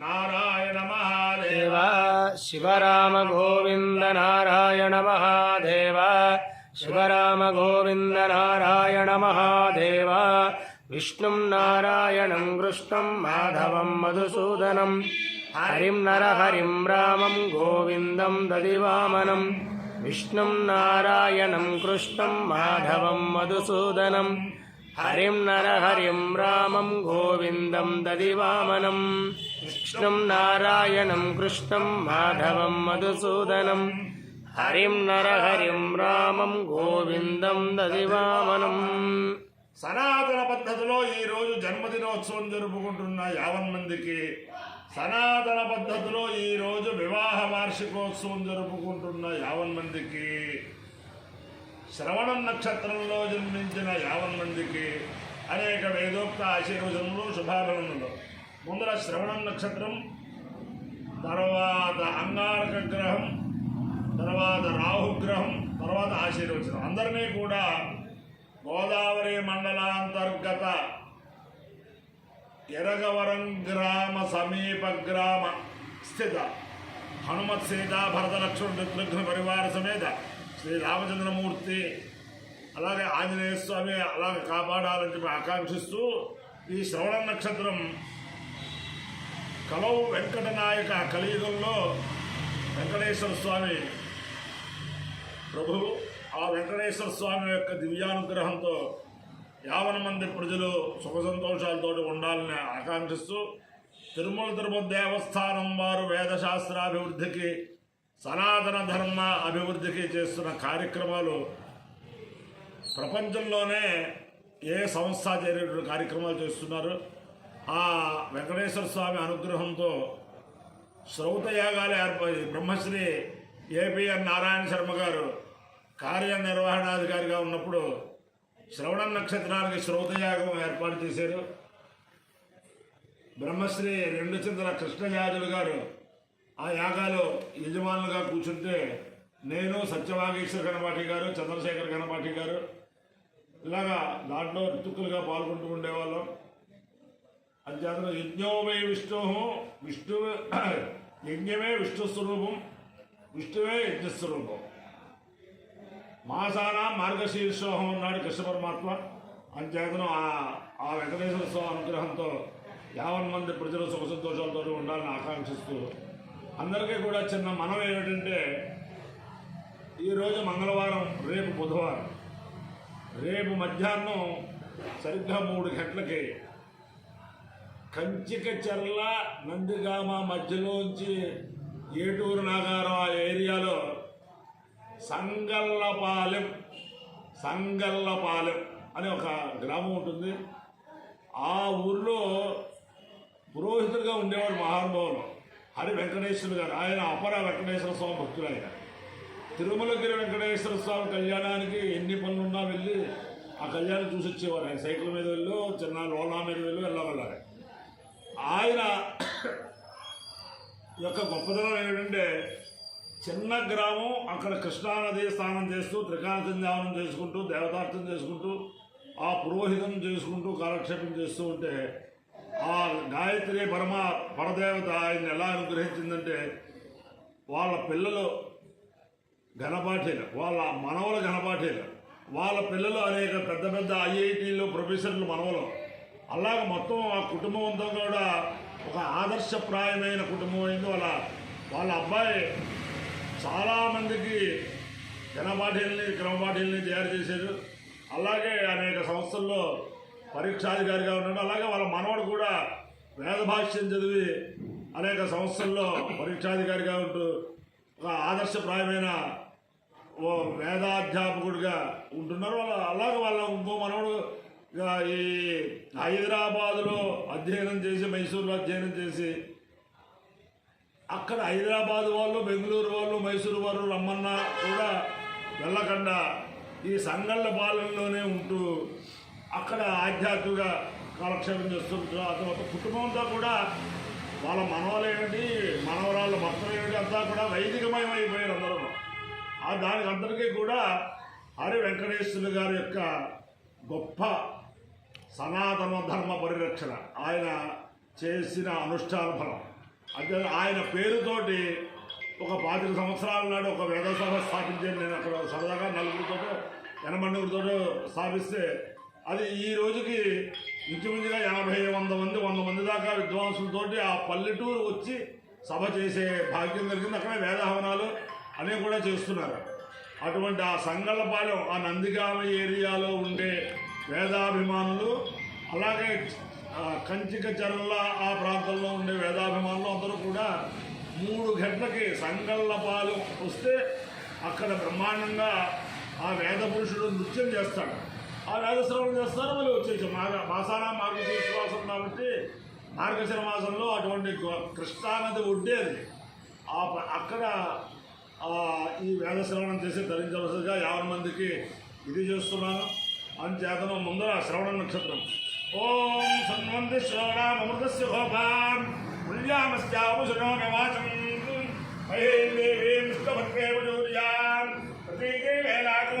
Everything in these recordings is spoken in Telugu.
नारायण शिवराम गोविन्द नारायण महादेव शिवराम गोविन्द नारायण महादेव विष्णुं नारायणं कृष्णं माधवं मधुसूदनं हरिं नरहरिं रामं गोविन्दं गोविन्दम् विष्णुं नारायणं कृष्णं माधवं मधुसूदनम् కృష్ణం మాధవం హరిం నరహరిం రామం గోవిందం దదివామనం కృష్ణం నారాయణం కృష్ణం మాధవం మధుసూదనం హరిం నరహరిం రామం గోవిందం దదివామనం సనాతన పద్ధతిలో ఈ రోజు జన్మదినోత్సవం జరుపుకుంటున్న యావన్ మందికి సనాతన పద్ధతిలో ఈ రోజు వివాహ వార్షికోత్సవం జరుపుకుంటున్న యావన్ మందికి శ్రవణం నక్షత్రంలో జన్మించిన యావన్ మందికి అనేక వేదోక్త ఆశీర్వచనములు శుభాభరణలు ముందర శ్రవణం నక్షత్రం తర్వాత అంగారక గ్రహం తర్వాత రాహుగ్రహం తర్వాత ఆశీర్వచనం. అందరినీ కూడా గోదావరి మండలాంతర్గత ఎరగవరం గ్రామ సమీప గ్రామ స్థిత హనుమత్ సీత భరత లక్ష్మణ రుద్రఘ్న పరివార సమేత శ్రీ రామచంద్రమూర్తి అలాగే ఆంజనేయ స్వామి అలాగే కాపాడాలని చెప్పి ఆకాంక్షిస్తూ ఈ శ్రవణ నక్షత్రం కలవు వెంకటనాయక కలియుగంలో వెంకటేశ్వర స్వామి ప్రభువు. ఆ వెంకటేశ్వర స్వామి యొక్క దివ్యానుగ్రహంతో యావన మంది ప్రజలు సుఖ సంతోషాలతో ఉండాలని ఆకాంక్షిస్తూ తిరుమల తిరుపతి దేవస్థానం వారు వేదశాస్త్రాభివృద్ధికి సనాతన ధర్మ అభివృద్ధికి చేస్తున్న కార్యక్రమాలు ప్రపంచంలోనే ఏ సంస్థ చేరేటువంటి కార్యక్రమాలు చేస్తున్నారు? ఆ వెంకటేశ్వర స్వామి అనుగ్రహంతో శ్రౌతయాగాలు ఏర్పడి బ్రహ్మశ్రీ ఏపీఎన్ నారాయణ శర్మ గారు కార్యనిర్వహణాధికారిగా ఉన్నప్పుడు శ్రవణ నక్షత్రానికి శ్రౌతయాగం ఏర్పాటు చేశారు. బ్రహ్మశ్రీ రెండు చింతల కృష్ణయాజులు గారు ఆ యాగాలు యజమానులుగా కూర్చుంటే నేను సత్యవాగేశ్వర గణపాఠి గారు చంద్రశేఖర్ గణపాఠి గారు ఇలాగా దాంట్లో ఋతుకులుగా పాల్గొంటూ ఉండేవాళ్ళం. అంచేతను యజ్ఞోమే విష్ణు విష్ణు యజ్ఞమే విష్ణు స్వరూపం విష్ణువే యజ్ఞస్వరూపం. మాసాన మార్గశీర్షోహం ఉన్నాడు కృష్ణ పరమాత్మ. అంచేతను ఆ ఆ వెంకటేశ్వర స్వామి అనుగ్రహంతో యావన్ మంది ప్రజలు సుఖ సంతోషాలతో ఉండాలని ఆకాంక్షిస్తూ అందరికీ కూడా చిన్న మనం ఏమిటంటే ఈరోజు మంగళవారం రేపు బుధవారం. రేపు మధ్యాహ్నం సరిగ్గా మూడు గంటలకి కంచిక చెర్ల నందిగామ మధ్యలోంచి ఏటూరు నాగారం ఆ ఏరియాలో సంగల్లపాలెం సంగల్లపాలెం అనే ఒక గ్రామం ఉంటుంది. ఆ ఊర్లో పురోహితుడిగా ఉండేవాడు మహానుభావులు హరి వెంకటేశ్వర గారు ఆయన అపర వెంకటేశ్వర స్వామి భక్తులు ఆయన తిరుమలగిరి వెంకటేశ్వర స్వామి కళ్యాణానికి ఎన్ని పనులున్నా వెళ్ళి ఆ కళ్యాణం చూసి వచ్చేవారు. ఆయన సైకిల్ మీద వెళ్ళు చిన్న లోనా మీద వెళ్ళు వెళ్ళవల్లారు ఆయన యొక్క గొప్పతనం ఏమిటంటే చిన్న గ్రామం అక్కడ కృష్ణానది స్నానం చేస్తూ త్రికాంతం చేసుకుంటూ దేవతార్థం చేసుకుంటూ ఆ పురోహితం చేసుకుంటూ కాలక్షేపం చేస్తూ ఉంటే ఆ గాయత్రి పరమ పరదేవత ఆయన ఎలా అనుగ్రహించిందంటే వాళ్ళ పిల్లలు ఘనపాఠీలు వాళ్ళ మనవల ఘనపాఠీలు వాళ్ళ పిల్లలు అనేక పెద్ద పెద్ద ఐఐటీలు ప్రొఫెసర్లు మనవలు. అలాగ మొత్తం ఆ కుటుంబం అంతా కూడా ఒక ఆదర్శప్రాయమైన కుటుంబం అయింది. వాళ్ళ వాళ్ళ అబ్బాయి చాలామందికి ఘనపాఠీల్ని క్రమపాఠీల్ని తయారు చేశారు అలాగే అనేక సంస్థల్లో పరీక్షాధికారిగా ఉన్నాడు. అలాగే వాళ్ళ మనవడు కూడా వేద భాష్యం చదివి అనేక సంస్థల్లో పరీక్షాధికారిగా ఉంటూ ఒక ఆదర్శప్రాయమైన ఓ వేదాధ్యాపకుడిగా ఉంటున్నారు. వాళ్ళ అలాగే వాళ్ళ ఇంకో మనవడు ఇక ఈ హైదరాబాదులో అధ్యయనం చేసి మైసూరులో అధ్యయనం చేసి అక్కడ హైదరాబాద్ వాళ్ళు బెంగళూరు వాళ్ళు మైసూరు వాళ్ళు రమ్మన్నా కూడా వెళ్ళకుండా ఈ సంఘళ్ళ పాలనలోనే ఉంటూ అక్కడ ఆధ్యాత్మిక కాలక్షేపం చేస్తుంటారు ఆ తర్వాత కుటుంబంతో కూడా వాళ్ళ మనవలు ఏమిటి మనవరాళ్ళ మొత్తం ఏమిటి అంతా కూడా వైదికమయం అయిపోయారు అందరూ. ఆ దానికి అందరికీ కూడా హరి వెంకటేశ్వరులు గారి యొక్క గొప్ప సనాతన ధర్మ పరిరక్షణ. ఆయన చేసిన అనుష్ఠాన ఫలం. అంటే ఆయన పేరుతోటి ఒక పాతిక సంవత్సరాల నాడు ఒక వేద సభ స్థాపించాను నేను అక్కడ సరదాగా నలుగురితో ఎనమండుగురితో స్థాపిస్తే అది ఈ రోజుకి ఇంచుమించుగా యాభై వంద మంది వంద మంది దాకా విద్వాంసులతోటి ఆ పల్లెటూరు వచ్చి సభ చేసే భాగ్యం కలిగింది. అక్కడ వేదహవనాలు అనేవి కూడా చేస్తున్నారు. అటువంటి ఆ సంగళపాలెం ఆ నందిగామ ఏరియాలో ఉండే వేదాభిమానులు అలాగే కంచిక చెరల ఆ ప్రాంతంలో ఉండే వేదాభిమానులు అందరూ కూడా మూడు గంటలకి సంగళ్ళపాలెం వస్తే అక్కడ బ్రహ్మాండంగా ఆ వేద పురుషుడు నృత్యం చేస్తాడు. ఆ వేద చేస్తారు మళ్ళీ వచ్చేసి మాఘ మాసాన మార్గశీర్ష మాసం కాబట్టి మార్గశిర మాసంలో అటువంటి కృష్ణానది ఉండేది ఆ అక్కడ ఆ, ఈ వేదశ్రవణం చేసి ధరించవలసిగా యాభై మందికి ఇది చేస్తున్నాను. అంచేతను ముందర శ్రవణ నక్షత్రం. ఓం సన్వంతి శ్రవణామృతస్య గోపాన్ పుణ్యామస్యాముషణో నివాసం మహేం విష్ణుభద్రేవ జోర్యాం ప్రతీకే వేలాకం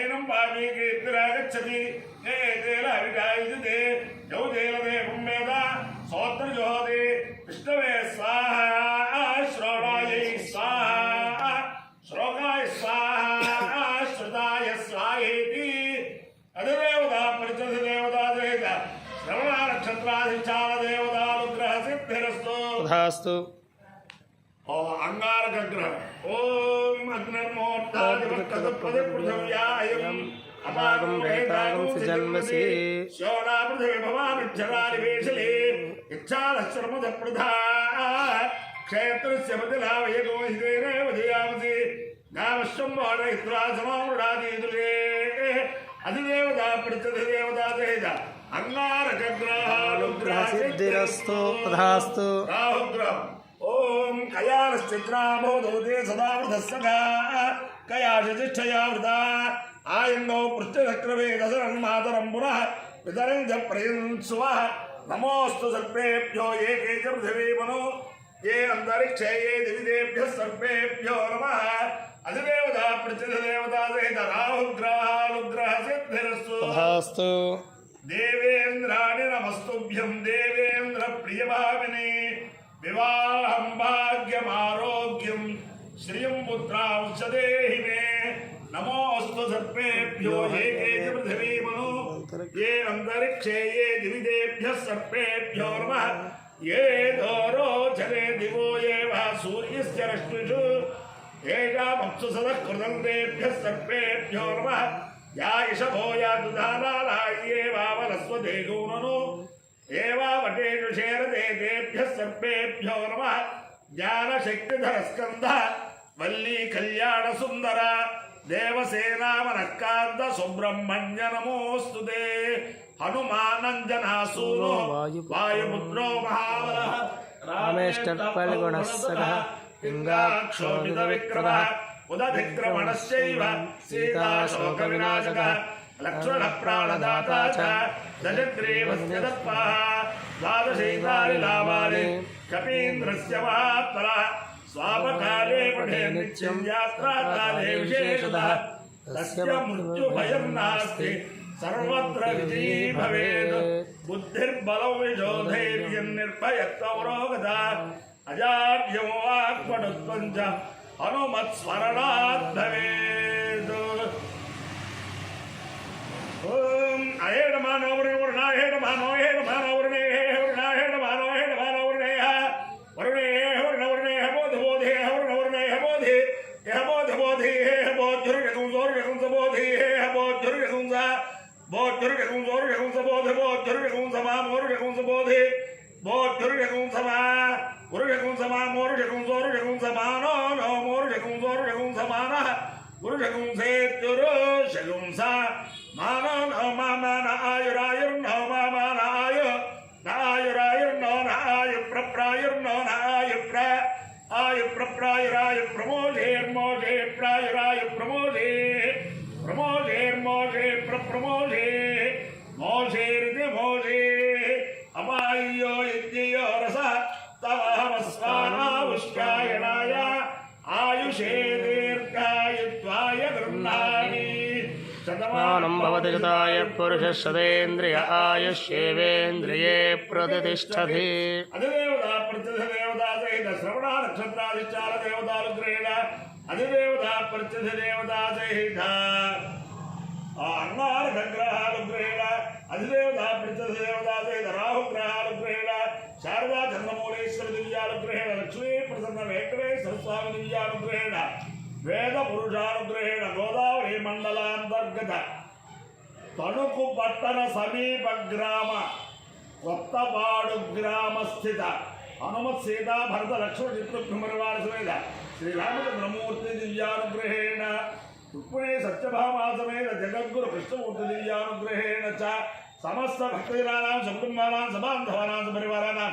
నైనం పాపే కీర్తిరాగచ్చతి ఏ తేల హరికాయుతే యౌ తేలదేవం వేద సోత్ర జోహతి విష్ణవే స్వాహ శ్రోణాయై స్వాహ శ్లోకాయ స్వాహ శ్రుతాయ స్వాహేతి అధిదేవత పరిచయ దేవతా దేవత శ్రవణ నక్షత్రాధిచార దేవతానుగ్రహ సిద్ధిరస్తు అంగారక గ్రహం అపాగం రేతాగం సుజన్మసి శోణా పృథివీ భవానుచ్చరాని వేషలే ఇచ్చాలశ్రమద పృథా క్షేత్రస్య మదిలావయగో హిదేనేవ ధియామసి నామశ్వం వాడయిత్రాసమామృడాదీదులే అధిదేవతా ప్రత్యధి దేవతా తేజ అంగారక గ్రహానుగ్రహ సిద్ధిరస్తు తథాస్తు రాహుగ్రహం ఓం కయాశ్చిత్రామోదోదే సదావృతస్సగా కయాశిష్టయావృత ఆయంగో పృష్ఠచక్రమే దశరం మాతరం పునః పితరం చ ప్రయంస్వ నమోస్తు సర్పేభ్యో ఏకే చ పృథివీమను ఏ అంతరిక్షే ఏ దివిదేభ్య సర్పేభ్యో నమ అధిదేవత ప్రత్యధిదేవతా సహిత రాహుగ్రహానుగ్రహ సిద్ధిరస్సు దేవేంద్రాణి నమస్తుభ్యం దేవేంద్ర ప్రియభామిని వివాహం భాగ్యమారోగ్యం శ్రియం పుత్రాంశదేహి మే నమోస్తు సర్పేభ్యో ఏకే చ పృథివీమను ఏ అంతరిక్షే ఏ దివిదేభ్య సర్పేభ్యో నమ ఏ దోరోచరే దివో ఏ వా సూర్యస్య రశ్మిషు ఏషామప్సు సదకృతందేభ్య సర్పేభ్యో నమ యా ఇషభో యా దుధానాయేవావలస్వదే గౌనను ఏవావటేషు శేరదే తేభ్య సర్పేభ్యో నమ. జ్ఞానశక్తిధర స్కంద వల్లీ కళ్యాణ సుందర దేవసేనామనకాంత సుబ్రహ్మణ్య నమోస్తు హనుమానంజనాసూను వాయుపుత్రో మహాబల. రామేష్టఫల్గుణస్సగः లింగాక్షోభిత విక్రమः ఉదధిక్రమణశ్చైవ సీతాశోకవినాశకः. లక్ష్మణ ప్రాణదాతా చ దశగ్రీవస్య దత్పः ద్వాదశైతాని లాభాని కపీంద్రస్య మహాత్మనः స్వాపకాలే పఠే నిత్యం యాత్రాకాలే విశేషతः తస్య మృత్యుభయం నాస్తి సర్వత్ర విజయీ భవేత్ బుద్ధిర్బలం విజో ధైర్యం నిర్భయత్వరోగత అజాడ్యం వాక్పటుత్వం చ హనుమత్స్మరణాత్ భవేత్ ఓం అహేడ మానవరుణే వరుణా హేడ ఏడమా హేడ మానవరుణే గృహ్ణామి మానం భవతి గతాయ పురుషశతేంద్రియ ఆయుష్యేవేంద్రియే ప్రతిష్టతి. అధిదేవత ప్రత్యధ దేవత సహిత శ్రవణ నక్షత్రాదిచార దేవతాలు గ్రహణ అధిదేవత ప్రత్యధ దేవత సహిత. ఆ అన్నార గ్రహాలు గ్రహణ అధిదేవత ప్రత్యధ దేవత సహిత రాహు గ్రహాలు గ్రహణ శారదా చంద్రమౌళేశ్వర దివ్యాలు గ్రహణ లక్ష్మీ ప్రసన్న వెంకటేశ్వర స్వామి దివ్యాలు గ్రహణ వేద పురుషానుగ్రహేణ గోదావరి మండలాంతర్గత తణుకు పట్టణ సమీప గ్రామ కొత్తపాడు గ్రామ స్థిత హనుమత్ సీతా భరత లక్ష్మణ చిత్రభ్రమరవార సమేత శ్రీరామచంద్రమూర్తి దివ్యానుగ్రహేణ రుక్మిణీ సత్యభామా సమేత జగద్గురు కృష్ణమూర్తి దివ్యానుగ్రహేణ చ సమస్త భక్తజనానాం సకుటుంబానాం సబాంధవానాం సపరివారాణం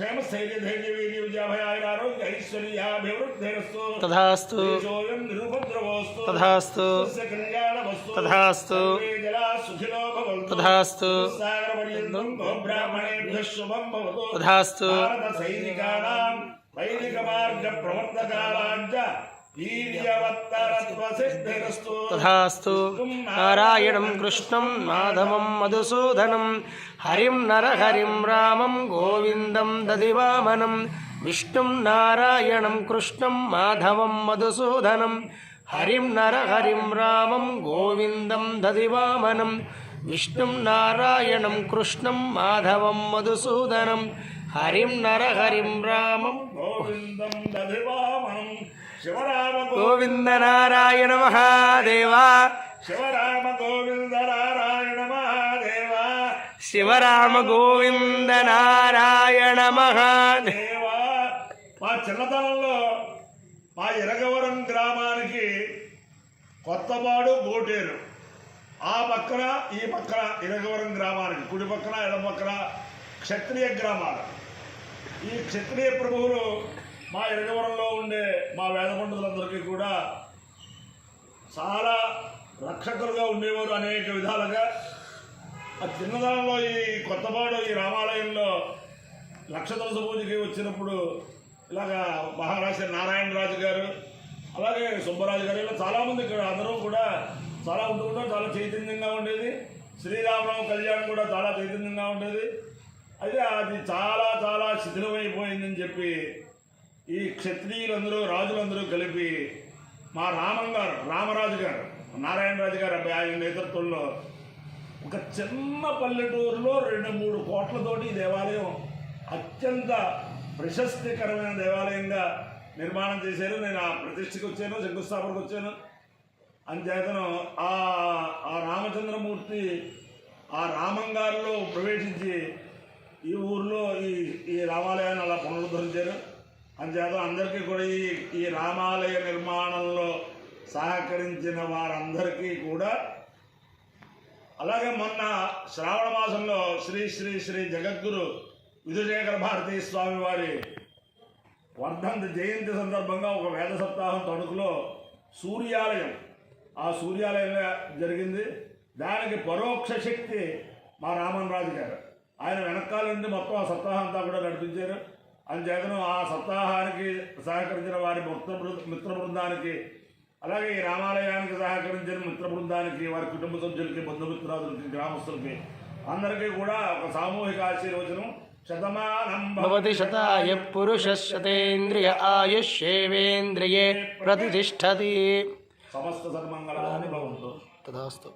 క్షేమ స్థైర్య ధైర్య వీర్య విజయాభయాయ ఆరోగ్య ఐశ్వర్యాభివృద్ధిరస్తు. తథాస్తు. దేశోయం నిరుపద్రవోస్తు. తథాస్తు. తస్య కళ్యాణమస్తు తథాస్తు జలా సుఖినో భవంతు తథాస్తు. సాగరపర్యంతం గోబ్రాహ్మణేభ్యः శుభం భవతు. తథాస్తు. భారత సైనికానాం వైదిక మార్గ సిద్ధిరస్తు తథాస్తు నారాయణం కృష్ణం మాధవం మధుసూదనం హరిం నరహరిం రామం గోవిందం దదివామనం విష్ణుం నారాయణం కృష్ణం మాధవం మధుసూదనం హరిం నరహరిం రామం గోవిందం దదివామనం విష్ణుం నారాయణం కృష్ణం మాధవం మధుసూదనం హరిం నరహరిం రామం గోవిందం గో- గోవింద నారాయణ మహాదేవా. శివరామ గోవింద నారాయణ మహాదేవ. శివరామ గోవింద నారాయణ మహాదేవ. దేవా మా చిన్నతనంలో మా ఇరగవరం గ్రామానికి కొత్తపాడు గోటేరు ఆ పక్కన ఈ పక్కన ఇరగవరం గ్రామానికి కుడి పక్కన ఎడమ పక్కన క్షత్రియ గ్రామాలు. ఈ క్షత్రియ ప్రభువులు మా ఎరగవరంలో ఉండే మా వేద పండితులందరికీ కూడా చాలా రక్షకులుగా ఉండేవారు అనేక విధాలుగా. ఆ చిన్నదనంలో ఈ కొత్తపాడు ఈ రామాలయంలో లక్ష పూజకి వచ్చినప్పుడు ఇలాగా మహారాజు నారాయణరాజు గారు అలాగే సుబ్బరాజు గారు ఇలా చాలామంది ఇక్కడ అందరూ కూడా చాలా ఉంటుంటాం చాలా చైతన్యంగా ఉండేది. శ్రీరామరావు కళ్యాణం కూడా చాలా చైతన్యంగా ఉండేది. అయితే అది చాలా చాలా శిథిలమైపోయిందని చెప్పి ఈ క్షత్రియులందరూ రాజులందరూ కలిపి మా రామం గారు రామరాజు గారు నారాయణరాజు గారు అబ్బాయి ఆయన నేతృత్వంలో ఒక చిన్న పల్లెటూరులో రెండు మూడు కోట్లతోటి దేవాలయం అత్యంత ప్రశస్తికరమైన దేవాలయంగా నిర్మాణం చేశారు. నేను ఆ ప్రతిష్టకి వచ్చాను శంకుస్థాపనకు వచ్చాను. అంతేతను ఆ ఆ రామచంద్రమూర్తి ఆ రామంగారిలో ప్రవేశించి ఈ ఊర్లో ఈ ఈ రామాలయాన్ని అలా పునరుద్ధరించారు. అంచేత అందరికీ కూడా ఈ ఈ రామాలయ నిర్మాణంలో సహకరించిన వారందరికీ కూడా అలాగే మొన్న శ్రావణ మాసంలో శ్రీ శ్రీ శ్రీ జగద్గురు విధుశేఖర భారతీ స్వామి వారి వర్ధంతి జయంతి సందర్భంగా ఒక వేద సప్తాహం తణుకులో సూర్యాలయం. ఆ సూర్యాలయంలో జరిగింది. దానికి పరోక్ష శక్తి మా రామన్ రాజు గారు. ఆయన వెనకాల నుండి మొత్తం ఆ సప్తాహం అంతా కూడా నడిపించారు. అందుచేతను ఆ సప్తాహానికి సహకరించిన వారి బృ- మిత్ర బృందానికి అలాగే ఈ రామాలయానికి సహకరించిన మిత్ర బృందానికి వారి కుటుంబ సభ్యులకి బంధుమిత్రాదులకి గ్రామస్తులకి అందరికీ కూడా ఒక సామూహిక ఆశీర్వచనం. శతమానం భవతి శతాయ ఆయుష్యేవేంద్రియే ప్రతిష్టతి. సమస్త సన్మంగళాన్ని భవంతు తదాస్తు.